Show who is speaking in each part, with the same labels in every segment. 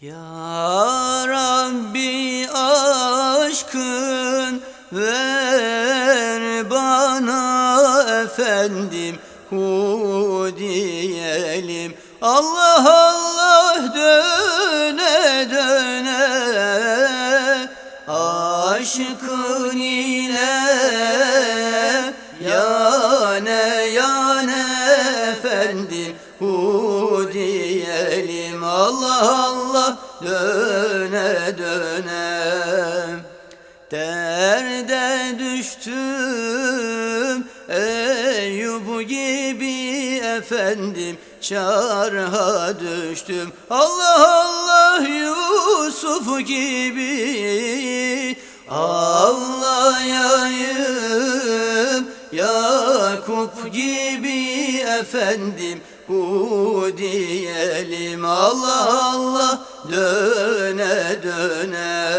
Speaker 1: Ya Rabbi aşkın ver bana efendim hu diyelim. Allah Allah döne döne. Aşkın ile yane yane efendim hu diyelim. Allah Allah döne döne. Derde düştüm Eyüp gibi efendim. Çarha düştüm. Allah Allah Yusuf gibi. Ağlayayım Yakup gibi efendim. Bu diyelim. Allah Allah döne döne.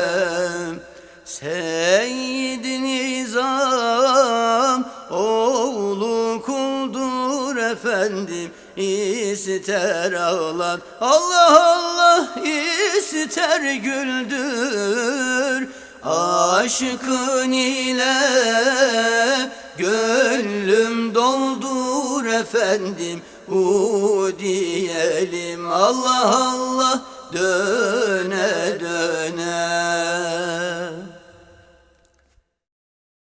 Speaker 1: Seyyid Nizam oğlu kuldur efendim. İster ağlar. Allah Allah ister güldür. Aşkın ile gönlüm doldur efendim. U diyelim. Allah Allah döne döne